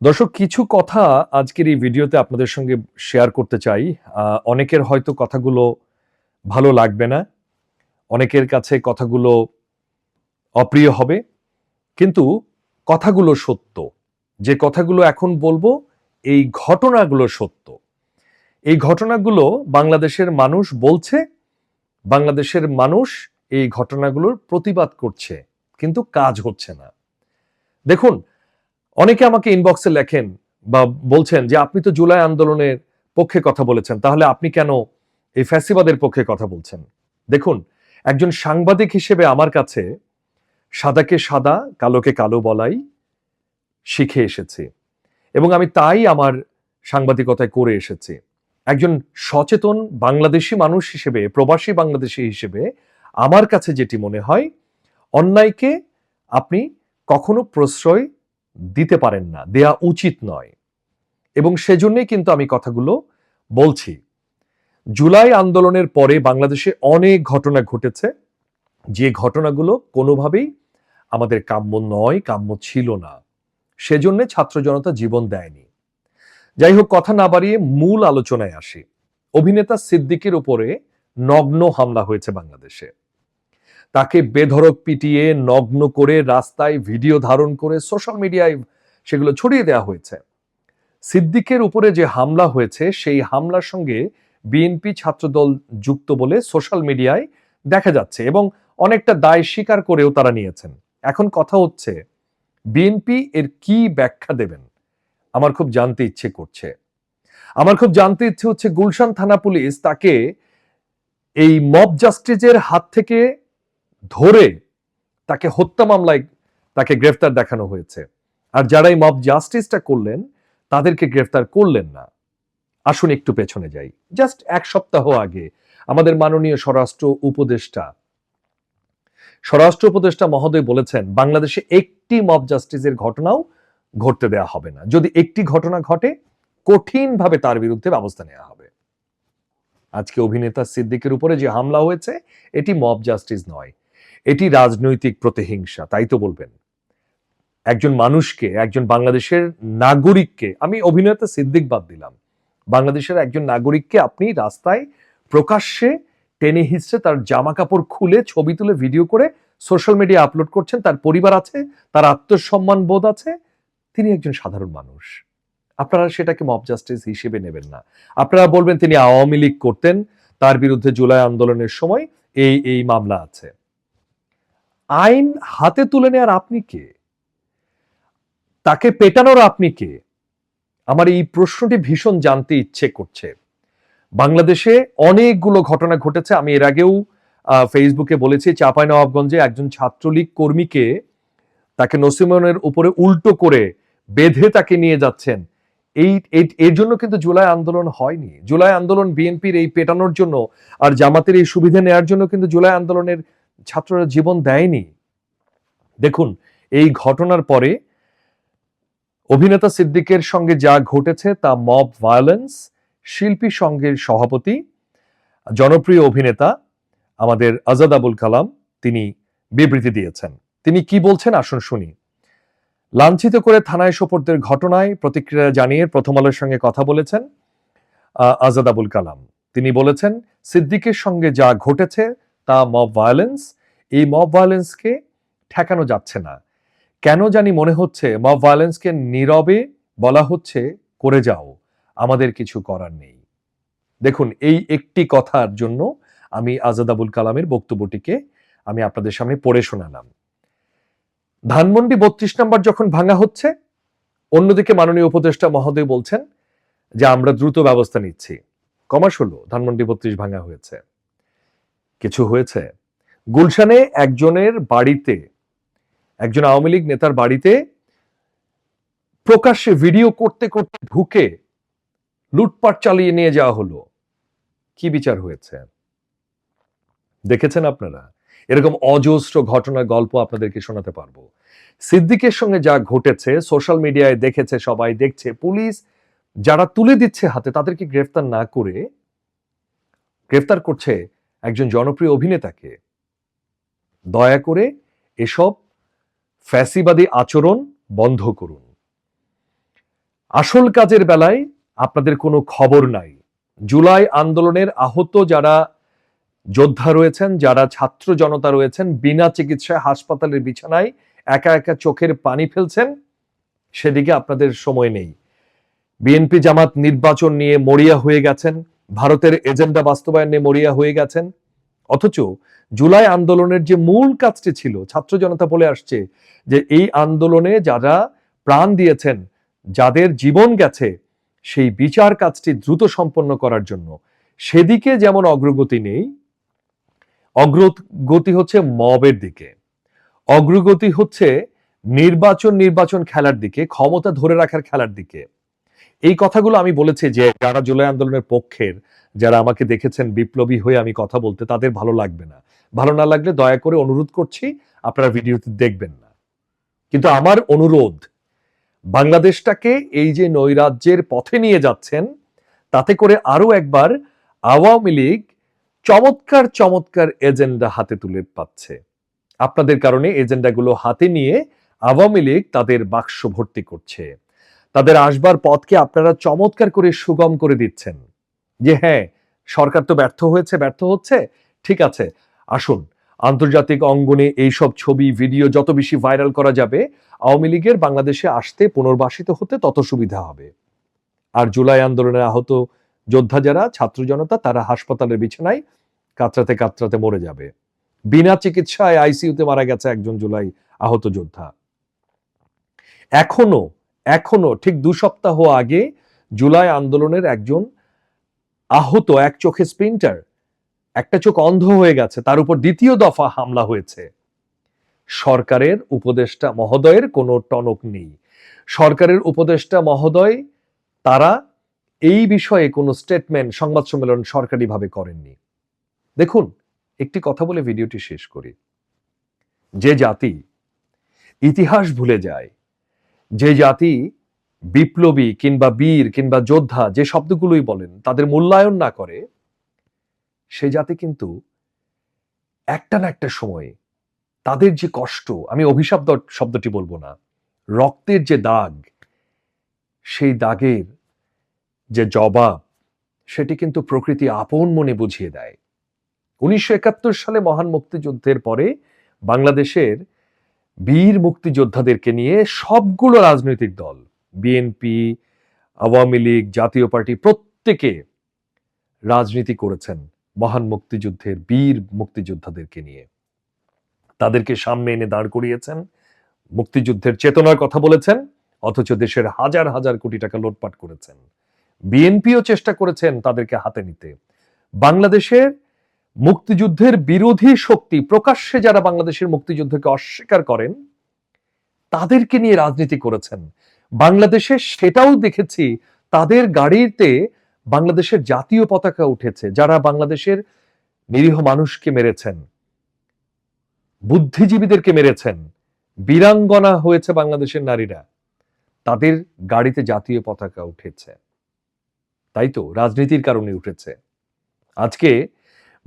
দর্শক, কিছু কথা আজকের এই ভিডিওতে আপনাদের সঙ্গে শেয়ার করতে চাই। অনেকের হয়তো কথাগুলো ভালো লাগবে না। অনেকের কাছে কথাগুলো অপ্রিয় হবে। কিন্তু কথাগুলো সত্য। যে কথাগুলো এখন বলব, এই ঘটনাগুলো সত্য। এই ঘটনাগুলো বাংলাদেশের মানুষ বলছে, বাংলাদেশের মানুষ এই ঘটনাগুলোর প্রতিবাদ করছে, কিন্তু কাজ হচ্ছে না। দেখুন অনেকে আমাকে ইনবক্সে লেখেন বা বলছেন যে, আপনি তো জুলাই আন্দোলনের পক্ষে কথা বলেছেন, তাহলে আপনি কেন এই ফ্যাসিবাদের পক্ষে কথা বলছেন? দেখুন, একজন সাংবাদিক হিসেবে আমার কাছে সাদাকে সাদা, কালোকে কালো বলাই শিখে এসেছি এবং আমি তাই আমার সাংবাদিকতায় করে এসেছি। একজন সচেতন বাংলাদেশি মানুষ হিসেবে, প্রবাসী বাংলাদেশি হিসেবে আমার কাছে যেটি মনে হয়, অন্যায়কে আপনি কখনো প্রশ্রয় দিতে পারেন না, দেয়া উচিত নয়। এবং সেজন্যই কিন্তু আমি কথাগুলো বলছি। জুলাই আন্দোলনের পরে বাংলাদেশে অনেক ঘটনা ঘটেছে। যে ঘটনাগুলো কোনোভাবেই আমাদের কাম্য নয়, কাম্য ছিল না। সেজন্য ছাত্র জনতা জীবন দেয়নি। যাই হোক, কথা না বাড়িয়ে মূল আলোচনায় আসি। অভিনেতা সিদ্দিকের উপরে নগ্ন হামলা হয়েছে বাংলাদেশে। তাকে বেধড়ক পিটিয়ে নগ্ন করে রাস্তায় ভিডিও ধারণ করে সোশ্যাল মিডিয়ায় সেগুলো ছড়িয়ে দেওয়া হয়েছে। সিদ্দিকের উপরে যে হামলা হয়েছে, সেই হামলার সঙ্গে বিএনপি ছাত্রদল যুক্ত বলে সোশ্যাল মিডিয়ায় দেখা যাচ্ছে এবং অনেকটা দায় স্বীকার করেও তারা নিয়েছেন। এখন কথা হচ্ছে, বিএনপি এর কি ব্যাখ্যা দেবেন? আমার খুব জানতে ইচ্ছে করছে। আমার খুব জানতে ইচ্ছে হচ্ছে, গুলশান থানা পুলিশ তাকে এই মব জাস্টিসের হাত থেকে ধরে তাকে হত্যা মামলায় তাকে গ্রেফতার দেখানো হয়েছে। আর যারা এই মব জাস্টিসটা করলেন, তাদেরকে গ্রেফতার করলেন না। আসুন একটু পেছনে যাই। জাস্ট এক সপ্তাহ আগে আমাদের মাননীয় স্বরাষ্ট্র উপদেষ্টা স্বরাষ্ট্র উপদেষ্টা মহোদয় বলেছেন, বাংলাদেশে একটি মব জাস্টিসের ঘটনাও ঘটতে দেওয়া হবে না। যদি একটি ঘটনা ঘটে, কঠিনভাবে তার বিরুদ্ধে ব্যবস্থা নেওয়া হবে। আজকে অভিনেতা সিদ্দিকের উপরে যে হামলা হয়েছে, এটি মব জাস্টিস নয়। এটি রাজনৈতিক প্রতিহিংসা, তাই তো বলবেন। একজন মানুষকে, একজন বাংলাদেশের নাগরিককে, আমি অভিনেতা সিদ্দিক বাদ দিলাম। বাংলাদেশের একজন নাগরিককে আপনি রাস্তায় প্রকাশ্যে টেনে হিসছে তার জামা কাপড় খুলে ছবি তুলে ভিডিও করে সোশ্যাল মিডিয়া আপলোড করছেন, তার পরিবার আছে, তার আত্মসম্মান বোধ আছে, তিনি একজন সাধারণ মানুষ। আপনারা সেটাকে মব জাস্টিস হিসেবে নেবেন না। আপনারা বলবেন তিনি আওয়ামী লীগ করতেন, তার বিরুদ্ধে জুলাই আন্দোলনের সময় এই এই মামলা আছে। আইন হাতে তুলে নেওয়ার আপনি কে? তাকে পেটানোর আপনি কে? আমার এই প্রশ্নটি ভীষণ জানতে ইচ্ছে করছে। বাংলাদেশে অনেকগুলো ঘটনা ঘটেছে। আমি এর আগেও ফেসবুকে বলেছি, চাঁপাইনবাবগঞ্জে একজন ছাত্রলীগ কর্মীকে তাকে নসিমনের উপরে উল্টো করে বেঁধে তাকে নিয়ে যাচ্ছেন। এই এই- এর জন্য কিন্তু জুলাই আন্দোলন হয়নি। জুলাই আন্দোলন বিএনপির এই পেটানোর জন্য আর জামাতের এই সুবিধা নেয়ার জন্য কিন্তু জুলাই আন্দোলনের ছাত্ররা জীবন দেয়নি। দেখুন, এই ঘটনার পরে অভিনেতা সিদ্দিকের সঙ্গে যা ঘটেছে তা মব ভায়োলেন্স শিল্পী সংঘের সভাপতি, জনপ্রিয় অভিনেতা আমাদের আজাদ আবুল কালাম, তিনি বিবৃতি দিয়েছেন। তিনি কি বলছেন আসুন শুনি। লাঞ্ছিত করে থানায় সোপর্দের ঘটনায় প্রতিক্রিয়া জানিয়ে প্রথম আলোর সঙ্গে কথা বলেছেন আজাদ আবুল কালাম। তিনি বলেছেন, সিদ্দিকের সঙ্গে যা ঘটেছে তা মব ভায়োলেন্স এই মব ভায়োলেন্সকে ঠেকানো যাচ্ছে না। কেন জানি মনে হচ্ছে মব ভায়োলেন্সকে নীরবে বলা হচ্ছে, করে যাও, আমাদের কিছু করার নেই। দেখুন, এই একটি কথার জন্য আমি আজাদ আবুল কালামের বক্তব্যটিকে আমি আপনাদের সামনে পড়ে শোনালাম। ধানমন্ডি বত্রিশ নম্বর যখন ভাঙা হচ্ছে, অন্যদিকে মাননীয় উপদেষ্টা মহোদয় বলছেন যে, আমরা দ্রুত ব্যবস্থা নিচ্ছি। কমাস হলো ধানমন্ডি বত্রিশ ভাঙা হয়েছে। কিছু হয়েছে। গুলশানে একজনের বাড়িতে, একজন আওয়ামী লীগ নেতার বাড়িতে প্রকাশ্যে ভিডিও করতে করতে ঢুকে লুটপাট চালিয়ে নিয়ে যাওয়া হলো। কি বিচার হয়েছে? দেখেছেন আপনারা? এরকম অজস্র ঘটনার গল্প আপনাদেরকে শোনাতে পারব। সিদ্দিকের সঙ্গে যা ঘটেছে, সোশ্যাল মিডিয়ায় দেখেছে, সবাই দেখছে, পুলিশ যারা তুলে দিচ্ছে হাতে, তাদেরকে গ্রেফতার না করে, গ্রেফতার করছে একজন জনপ্রিয় অভিনেতাকে। দয়া করে এসব ফ্যাসিবাদী আচরণ বন্ধ করুন। আসল কাজের বেলায় আপনাদের কোনো খবর নাই। জুলাই আন্দোলনের আহত যারা যোদ্ধা রয়েছেন, যারা ছাত্র জনতা রয়েছেন, বিনা চিকিৎসায় হাসপাতালের বিছানায় একা একা চোখের পানি ফেলছেন, সেদিকে আপনাদের সময় নেই। বিএনপি জামাত নির্বাচন নিয়ে মরিয়া হয়ে গেছেন ভারতের এজেন্ডা বাস্তবায়ন মরিয়া হয়ে গেছেন। অথচ জুলাই আন্দোলনের যে মূল কাজটি ছিল, ছাত্র জনতা বলে আসছে যে এই আন্দোলনে যারা প্রাণ দিয়েছেন, যাদের জীবন গেছে, সেই বিচার কাজটি দ্রুত সম্পন্ন করার জন্য। সেদিকে যেমন অগ্রগতি নেই, অগ্রগতি হচ্ছে মবের দিকে। অগ্রগতি হচ্ছে নির্বাচন নির্বাচন খেলার দিকে, ক্ষমতা ধরে রাখার খেলার দিকে। এই কথাগুলো আমি বলেছি যে যারা জুলাই আন্দোলনের পক্ষের যারা আমাকে দেখেছেন বিপ্লবী হয়ে আমি কথা বলতে, তাদের ভালো লাগবে না। ভালো না লাগলে দয়া করে অনুরোধ করছি, আপনারা ভিডিওতে দেখবেন না। কিন্তু আমার অনুরোধ, বাংলাদেশটাকে এই যে নৈরাজ্যের পথে নিয়ে যাচ্ছেন, তাতে করে আরও একবার আওয়ামী লীগ চমৎকার চমৎকার এজেন্ডা হাতে তুলে পাচ্ছে। আপনাদের কারণে এজেন্ডাগুলো হাতে নিয়ে আওয়ামী লীগ তাদের বাক্স ভর্তি করছে। তাদের আসবার পথকে আপনারা চমৎকার করে সুগম করে দিচ্ছেন। যে হ্যাঁ সরকার তো ব্যর্থ হয়েছে, ব্যর্থ হচ্ছে, ঠিক আছে। আসুন, আন্তর্জাতিক অঙ্গনে এইসব ছবি, ভিডিও যত বেশি ভাইরাল করা যাবে, আওয়ামী লীগের বাংলাদেশে আসতে পুনর্বাসিত হতে তত সুবিধা হবে। আর জুলাই আন্দোলনে আহত যোদ্ধা যারা, ছাত্র জনতা, তারা হাসপাতালের বিছানায় কাতরাতে কাতরাতে মরে যাবে। বিনা চিকিৎসায় আইসিইউতে মারা গেছে একজন জুলাই আহত যোদ্ধা। এখনও এখনও ঠিক দু সপ্তাহ আগে জুলাই আন্দোলনের একজন আহত, এক চোখে স্প্রিন্টার, একটা চোখ অন্ধ হয়ে গেছে, তার উপর দ্বিতীয় দফা হামলা হয়েছে। সরকারের উপদেষ্টা মহোদয়ের কোনো টনক নেই। সরকারের উপদেষ্টা মহোদয়, তারা এই বিষয়ে কোনো স্টেটমেন্ট সংবাদ সম্মেলন সরকারিভাবে করেননি। দেখুন, একটি কথা বলে ভিডিওটি শেষ করি। যে জাতি ইতিহাস ভুলে যায় যে জাতি বিপ্লবী কিংবা বীর কিংবা যোদ্ধা, যে শব্দগুলোই বলেন, তাদের মূল্যায়ন না করে, সে জাতি কিন্তু একটা না একটা সময়ে তাদের যে কষ্ট, আমি অভিশাপ শব্দটি বলব না, রক্তের যে দাগ, সেই দাগের যে জবাব, সেটি কিন্তু প্রকৃতি আপন মনে বুঝিয়ে দেয়। উনিশশো একাত্তর সালে মহান মুক্তিযুদ্ধের পরে বাংলাদেশের বীর মুক্তিযোদ্ধাদেরকে নিয়ে সবগুলো রাজনৈতিক দল বিএনপি আওয়ামী লীগ, জাতীয় পার্টি, প্রত্যেকে রাজনীতি করেছেন মহান মুক্তিযুদ্ধের বীর মুক্তিযোদ্ধাদেরকে নিয়ে। তাদেরকে সামনে এনে দাঁড় করিয়েছেন, মুক্তিযুদ্ধের চেতনার কথা বলেছেন, অথচ দেশের হাজার হাজার কোটি টাকা লোটপাট করেছেন। বিএনপিও চেষ্টা করেছেন তাদেরকে হাতে নিতে। বাংলাদেশের মুক্তিযুদ্ধের বিরোধী শক্তি প্রকাশ্যে যারা বাংলাদেশের মুক্তিযুদ্ধকে অস্বীকার করেন, তাদেরকে নিয়ে রাজনীতি করেছেন। বাংলাদেশে সেটাও দেখেছি, তাদের গাড়িতে বাংলাদেশের জাতীয় পতাকা উঠেছে, যারা বাংলাদেশের নিরীহ মানুষকে মেরেছেন, বুদ্ধিজীবীদেরকে মেরেছেন, বীরাঙ্গনা হয়েছে বাংলাদেশের নারীরা। তাদের গাড়িতে জাতীয় পতাকা উঠেছে। তাই তো, রাজনীতির কারণে উঠেছে। আজকে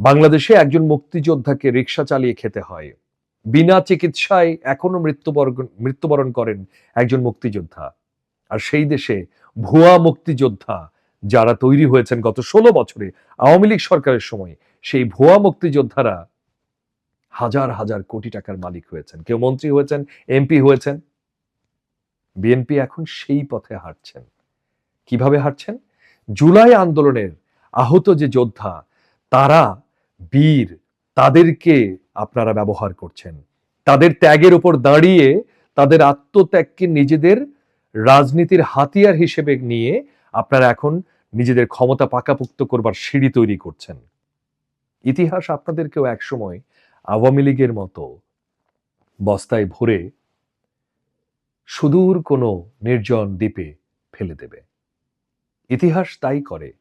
বাংলাদেশে একজন মুক্তিযোদ্ধাকে রিক্সা চালিয়ে খেতে হয়। বিনা চিকিৎসায় এখনও মৃত্যুবরণ মৃত্যুবরণ করেন একজন মুক্তিযোদ্ধা। আর সেই দেশে ভুয়া মুক্তিযোদ্ধা যারা তৈরি হয়েছেন গত ষোলো বছরে, আওয়ামী লীগ সরকারের সময়, সেই ভুয়া মুক্তিযোদ্ধারা হাজার হাজার কোটি টাকার মালিক হয়েছেন। কেউ মন্ত্রী হয়েছেন, এমপি হয়েছেন। বিএনপি এখন সেই পথে হাঁটছেন। কীভাবে হাঁটছেন? জুলাই আন্দোলনের আহত যে যোদ্ধা, তারা বীর তাদেরকে আপনারা ব্যবহার করছেন। তাদের ত্যাগের উপর দাঁড়িয়ে তাদের আত্মত্যাগকে নিজেদের রাজনীতির হাতিয়ার হিসেবে নিয়ে আপনারা এখন নিজেদের ক্ষমতা পাকাপুক্ত করবার সিঁড়ি তৈরি করছেন। ইতিহাস আপনাদেরকেও একসময় আওয়ামী লীগের মতো বস্তায় ভরে সুদূর কোনো নির্জন দ্বীপে ফেলে দেবে। ইতিহাস তাই করে।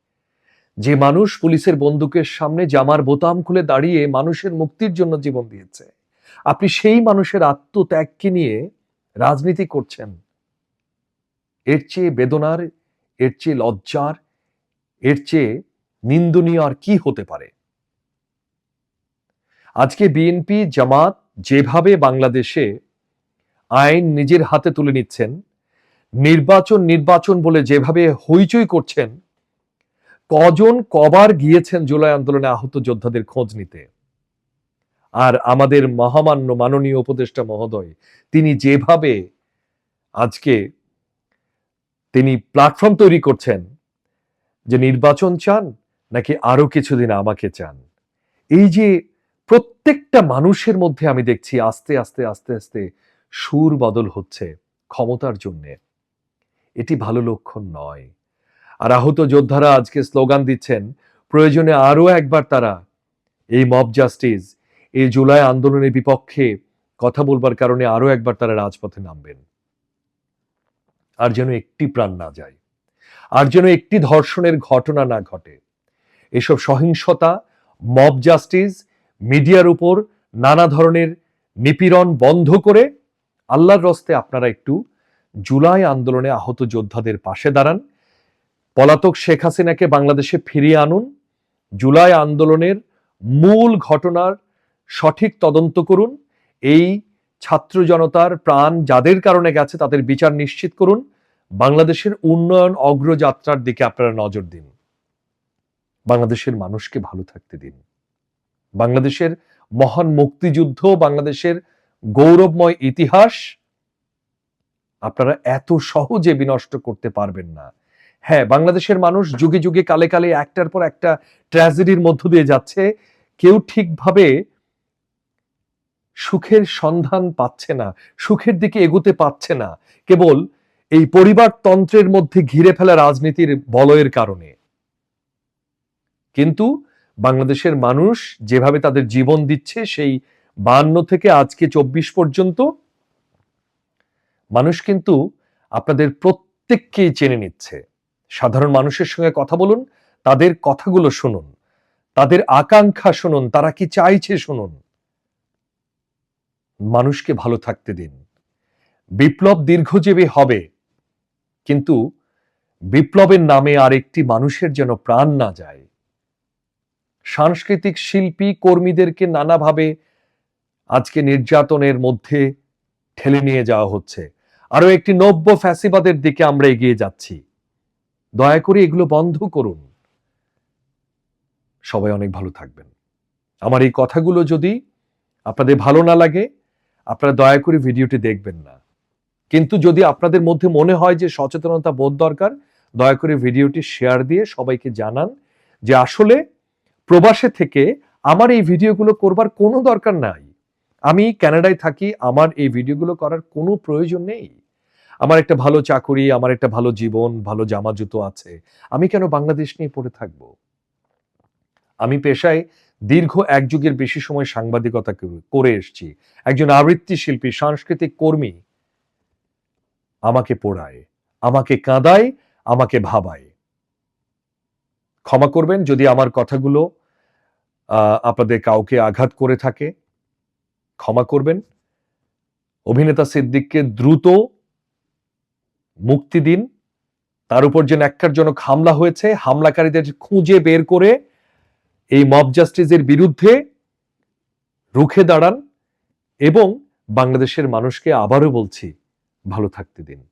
যে মানুষ পুলিশের বন্দুকের সামনে জামার বোতাম খুলে দাঁড়িয়ে মানুষের মুক্তির জন্য জীবন দিয়েছে, আপনি সেই মানুষের আত্মত্যাগকে নিয়ে রাজনীতি করছেন। এর চেয়ে বেদনার, এর চেয়ে লজ্জার, এর চেয়ে নিন্দনীয় আর কি হতে পারে? আজকে বিএনপি, জামাত যেভাবে বাংলাদেশে আইন নিজের হাতে তুলে নিচ্ছেন, নির্বাচন নির্বাচন বলে যেভাবে হইচই করছেন কজন কবার গিয়েছেন জুলাই আন্দোলনে আহত যোদ্ধাদের খোঁজ নিতে? আর আমাদের মহামান্য মাননীয় উপদেষ্টা মহোদয়, তিনি যেভাবে আজকে তিনি প্ল্যাটফর্ম তৈরি করছেন, যে নির্বাচন চান নাকি আরও কিছুদিন আমাকে চান? এই যে প্রত্যেকটা মানুষের মধ্যে আমি দেখছি আস্তে আস্তে আস্তে আস্তে সুর বদল হচ্ছে ক্ষমতার জন্যে। এটি ভালো লক্ষণ নয়। আর আহত যোদ্ধারা আজকে স্লোগান দিচ্ছেন, প্রয়োজনে আরও একবার তারা এই মব জাস্টিস এই জুলাই আন্দোলনের বিপক্ষে কথা বলবার কারণে আরও একবার তারা রাজপথে নামবেন। আর যেন একটি প্রাণ না যায়, আর যেন একটি ধর্ষণের ঘটনা না ঘটে, এসব সহিংসতা, মব জাস্টিস, মিডিয়ার উপর নানা ধরনের নিপীড়ন বন্ধ করে আল্লাহর রস্তে আপনারা একটু জুলাই আন্দোলনে আহত যোদ্ধাদের পাশে দাঁড়ান পলাতক শেখ হাসিনাকে বাংলাদেশে ফিরিয়ে আনুন, জুলাই আন্দোলনের মূল ঘটনার সঠিক তদন্ত করুন, এই ছাত্র জনতার প্রাণ যাদের কারণে গেছে তাদের বিচার নিশ্চিত করুন, বাংলাদেশের উন্নয়ন অগ্রযাত্রার দিকে আপনারা নজর দিন। বাংলাদেশের মানুষকে ভালো থাকতে দিন। বাংলাদেশের মহান মুক্তিযুদ্ধ, বাংলাদেশের গৌরবময় ইতিহাস, আপনারা এত সহজে বিনষ্ট করতে পারবেন না। হ্যাঁ বাংলাদেশের মানুষ যুগে যুগে কালে কালে একটার পর একটা ট্র্যাজেডির মধ্য দিয়ে যাচ্ছে। কেউ ঠিকভাবে সুখের সন্ধান পাচ্ছে না, সুখের দিকে এগোতে পাচ্ছে না। কেবল এই পরিবারতন্ত্রের মধ্যে ঘিরে ফেলা রাজনীতির বলয়ের কারণে। কিন্তু বাংলাদেশের মানুষ যেভাবে তাদের জীবন দিচ্ছে, সেই বান্ন থেকে আজকে চব্বিশ পর্যন্ত মানুষ কিন্তু আপনাদের প্রত্যেককেই চেনে নিচ্ছে। সাধারণ মানুষের সঙ্গে কথা বলুন, তাদের কথাগুলো শুনুন, তাদের আকাঙ্ক্ষা শুনুন, তারা কি চাইছে শুনুন। মানুষকে ভালো থাকতে দিন। বিপ্লব দীর্ঘজীবী হবে, কিন্তু বিপ্লবের নামে আরেকটি মানুষের যেন প্রাণ না যায়। সাংস্কৃতিক শিল্পী কর্মীদেরকে নানাভাবে আজকে নির্যাতনের মধ্যে ঠেলে নিয়ে যাওয়া হচ্ছে। আরও একটি নব্য ফ্যাসিবাদের দিকে আমরা এগিয়ে যাচ্ছি। দয়া করে এগুলো বন্ধ করুন। সবাই অনেক ভালো থাকবেন। আমার এই কথাগুলো যদি আপনাদের ভালো না লাগে, আপনারা দয়া করে ভিডিওটি দেখবেন না। কিন্তু যদি আপনাদের মধ্যে মনে হয় যে সচেতনতা বোধ দরকার, দয়া করে ভিডিওটি শেয়ার দিয়ে সবাইকে জানান যে আসলে প্রবাসে থেকে আমার এই ভিডিওগুলো করবার কোনো দরকার নাই। আমি কানাডায় থাকি, আমার এই ভিডিওগুলো করার কোনো প্রয়োজন নেই। আমার একটা ভালো চাকুরি, আমার একটা ভালো জীবন, ভালো জামা জুতো আছে। আমি কেন বাংলাদেশ নিয়ে পড়ে থাকব? আমি পেশায় দীর্ঘ এক যুগের বেশি সময় সাংবাদিকতা করে- এসেছি। একজন আবৃত্তি শিল্পী সাংস্কৃতিক কর্মী আমাকে পড়ায়, আমাকে কাঁদায়, আমাকে ভাবায়। ক্ষমা করবেন যদি আমার কথাগুলো আপনাদের কাউকে আঘাত করে থাকে। ক্ষমা করবেন। অভিনেতা সিদ্দিককে দ্রুত মুক্তি দিন। তার উপর যে ন্যাক্কারজনক হামলা হয়েছে, হামলাকারীদের খুঁজে বের করে এই মব জাস্টিসের বিরুদ্ধে রুখে দাঁড়ান এবং বাংলাদেশের মানুষকে আবারও বলছি, ভালো থাকতে দিন।